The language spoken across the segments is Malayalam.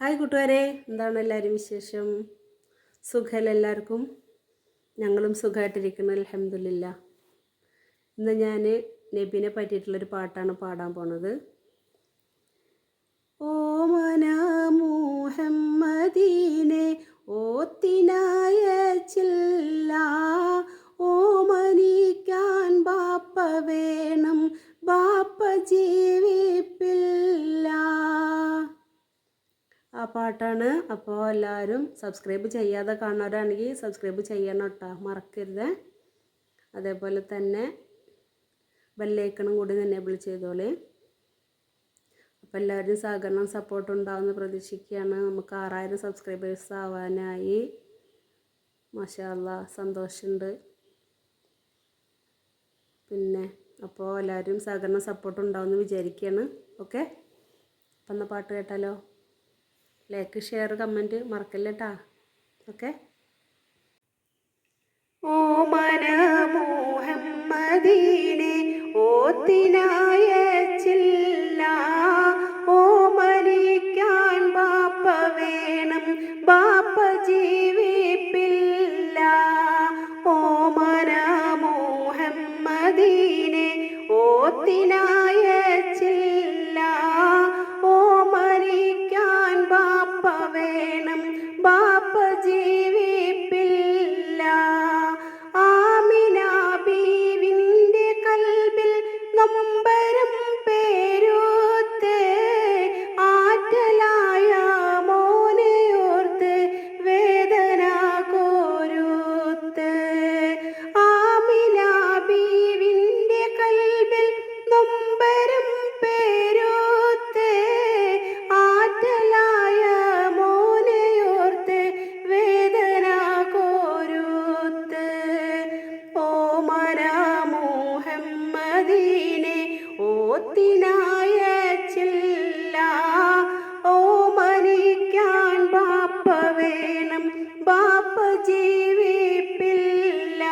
ഹായ് കൂട്ടുകാരെ എന്താണ് എല്ലാവരും വിശേഷം? സുഖമല്ല എല്ലാവർക്കും? ഞങ്ങളും സുഖമായിട്ടിരിക്കുന്നു അലഹമില്ല ഇന്ന് ഞാൻ നബിനെ പറ്റിയിട്ടുള്ളൊരു പാട്ടാണ് പാടാൻ പോണത്. ഓ മുഹമ്മദീനെ ഓത്തിനായ ഓ ഓമനിക്കാൻ ബാപ്പ വേണം ബാപ്പ ജീവിപ്പില്ല പാട്ടാണ്. അപ്പോൾ എല്ലാവരും സബ്സ്ക്രൈബ് ചെയ്യാതെ കാണുന്നവരാണെങ്കിൽ സബ്സ്ക്രൈബ് ചെയ്യണം കേട്ടോ മറക്കരുത്. അതേപോലെ തന്നെ ബെല്ലൈക്കണും കൂടി എനേബിൾ ചെയ്തോളേ. അപ്പോൾ എല്ലാവരും സഹകരണം സപ്പോർട്ട് ഉണ്ടാവുമെന്ന് പ്രതീക്ഷിക്കുകയാണ്. നമുക്ക് ആറായിരം സബ്സ്ക്രൈബേഴ്സ് ആവാനായി. മാഷാല്ല സന്തോഷമുണ്ട് പിന്നെ അപ്പോൾ എല്ലാവരും സഹകരണം സപ്പോർട്ട് ഉണ്ടാവുമെന്ന് വിചാരിക്കുകയാണ്. ഓക്കെ അപ്പം എന്നാൽ പാട്ട് കേട്ടാലോ? ലൈക്ക് ഷെയർ കമന്റ് മറക്കല്ല കേട്ടാ ഓക്കെ ഓമന മുഹമ്മദീനെ ഓത്തിനായ വേണം. ബാപ്പ ജീവിപ്പില്ല.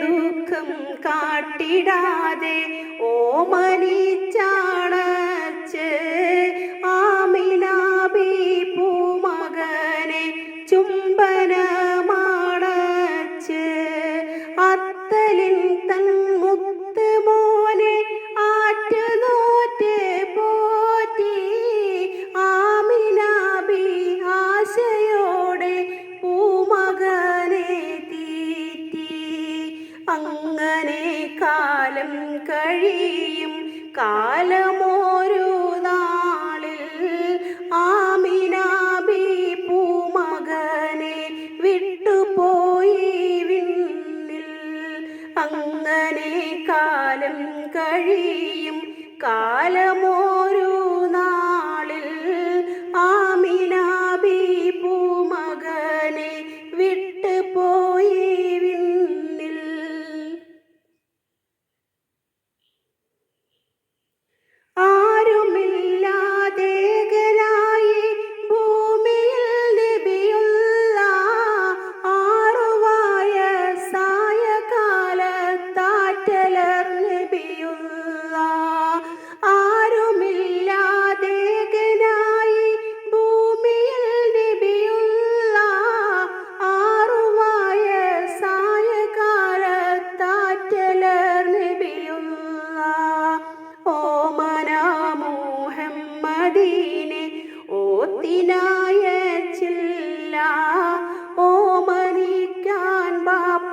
ദുഃഖം കാട്ടിടാതെ ഓമനിച്ചാണച്ച് കഴിയും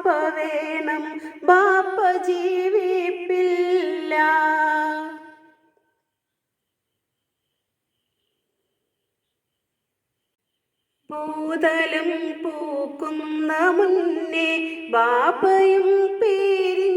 ബാപ്പ വേണം ബാപ്പ ജീവിപ്പില്ല. പൂതലും പൂക്കുന്ന മുന്നേ ബാപ്പയും പിരിഞ്ഞു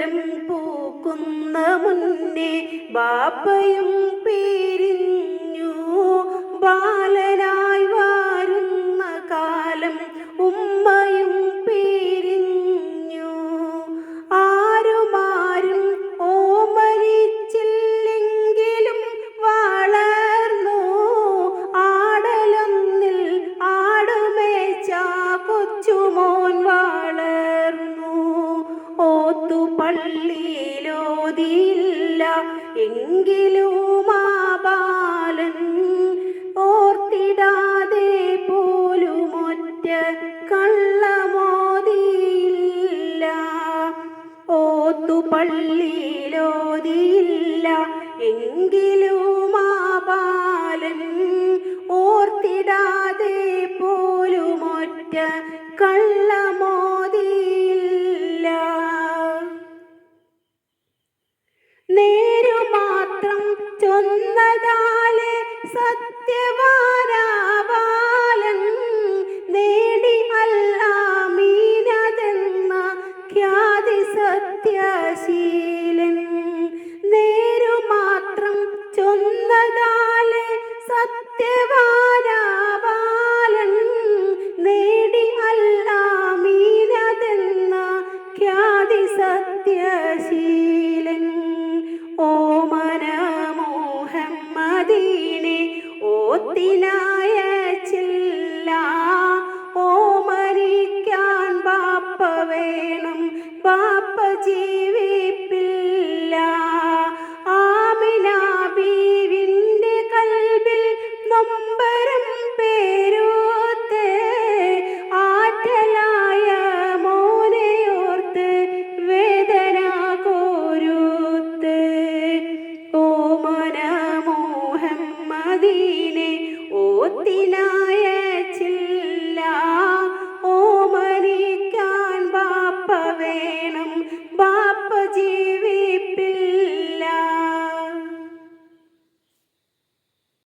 ഭൂതലം പൂക്കുന്ന മുന്നേ ബാപ്പയും പിരിഞ്ഞു. ബാലനായി പള്ളിയിലോതില്ല എങ്കിലും ആ ബാലൻ ഓർത്തിടാതെ ഒറ്റ കള്ളമോതില്ല ഓത്തു പള്ളിയിലോതില്ല എങ്കിലും ആ നേരു മാത്രം ചൊന്നതാലെ സത്യവാരാബാലൻ നേടി അല്ലാമീനതെന്ന ഖ്യാതി സത്യശീലൻ. നേരുമാത്രം ചൊന്നതാലെ സത്യവാരാബാലൻ നേടി അല്ലാമീനതെന്ന ഖ്യാതി സത്യശീലൻ ഓടിനായ ചില്ല ഓ മരിക്കാൻ ബാപ്പ വേണം. ബാപ്പ ജീവി